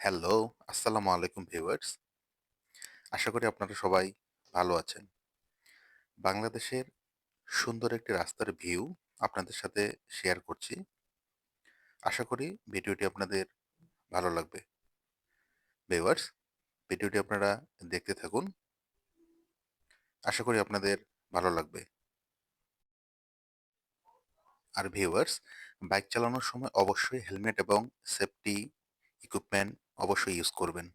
Hello, আসসালামু আলাইকুম viewers. আশা করি আপনারা সবাই ভালো আছেন। বাংলাদেশের সুন্দর একটি রাস্তার ভিউ আপনাদের সাথে শেয়ার করছি। আশা করি ভিডিওটি আপনাদের ভালো লাগবে। ভিউয়ার্স, ভিডিওটি আপনারা দেখতে থাকুন। আশা করি আপনাদের ভালো লাগবে। আর ভিউয়ার্স, বাইক চালানোর সময় অবশ্যই হেলমেট এবং সেফটি ইকুইপমেন্ট অবশ্যই ইউজ করবেন।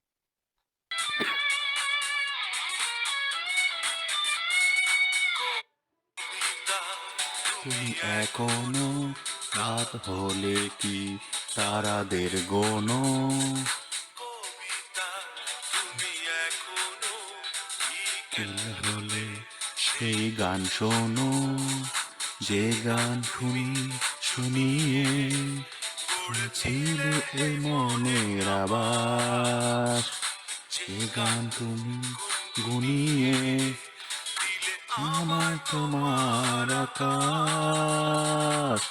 তুমি এখনও রাত হলে কি তারাদের গোনো হলে সেই গান শোনো যে গান শুনি শুনিয়ে ছিল এ মনের আবার। যে গান তুমি গুনিয়ে আমার তোমার আকাশ।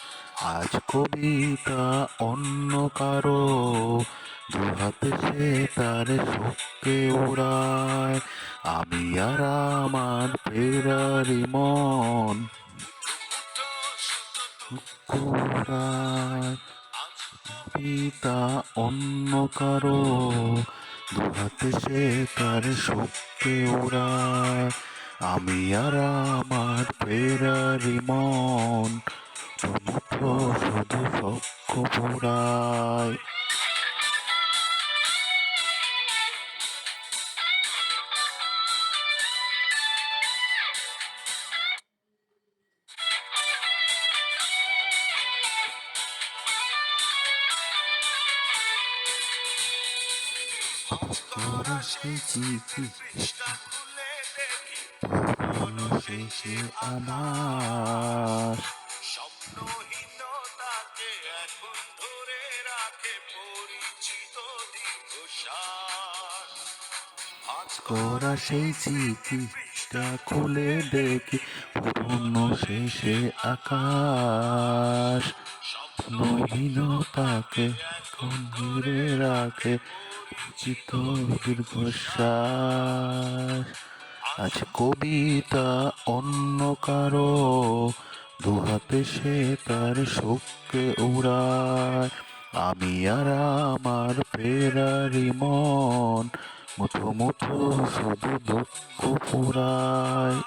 আজ কবিতা অন্য কারও দুহাতে সে তার শোককে ওড়ায় আমি আর আমার ফেরারি মন ওড়ায় কবিতা অন্য কারও। দুহাতে সে তার শোককে ওড়ায় আমি আর আমার ফেরারি মন শুধু সক্ষ পোড়ায়। তোরা সেই চিঠি শেষে আমার স্বপ্নহীনতাকে এখন ধরে রাখে পরিচিত দীর্ঘশ্বাস। আজ করা সেই চিঠিটা খুলে দেখি পুরনো শেষে আকাশ। নহীনতাকে এখন ঘিরে রাখে উচিত দীর্ঘশ্বাস আজ কবিতা অন্য কারও, দুহাতে সে তার শোককে উড়ায়। আমি আর আমার ফেরারি মন মুঠো মুঠো শুধু দুঃখ পুরায়।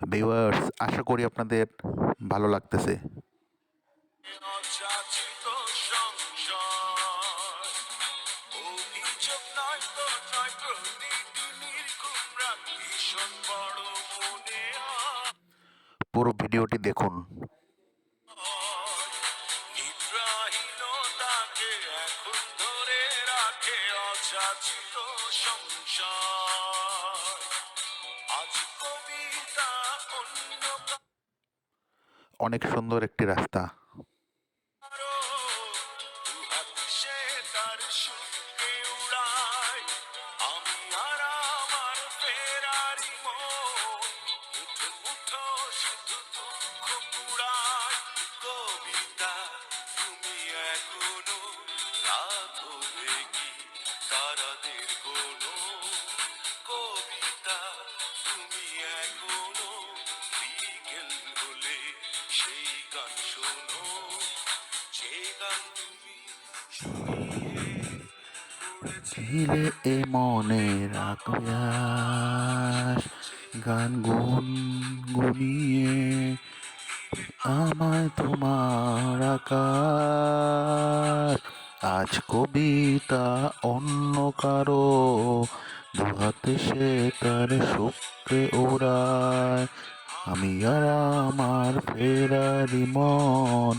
ভিউয়ার্স, আশা করি আপনাদের ভালো লাগতেছে। পুরো ভিডিওটি দেখুন। রাখে অযাচিত সংসার অনেক সুন্দর একটি রাস্তা। ছিলে এ মনের আকাশ গান গুন, গুনিয়ে আমায় তোমার আকাশ আজ কবিতা অন্য কারও, দুহাতে সে তার শোককে ওড়ায় আমি আর আমার ফেরারি মন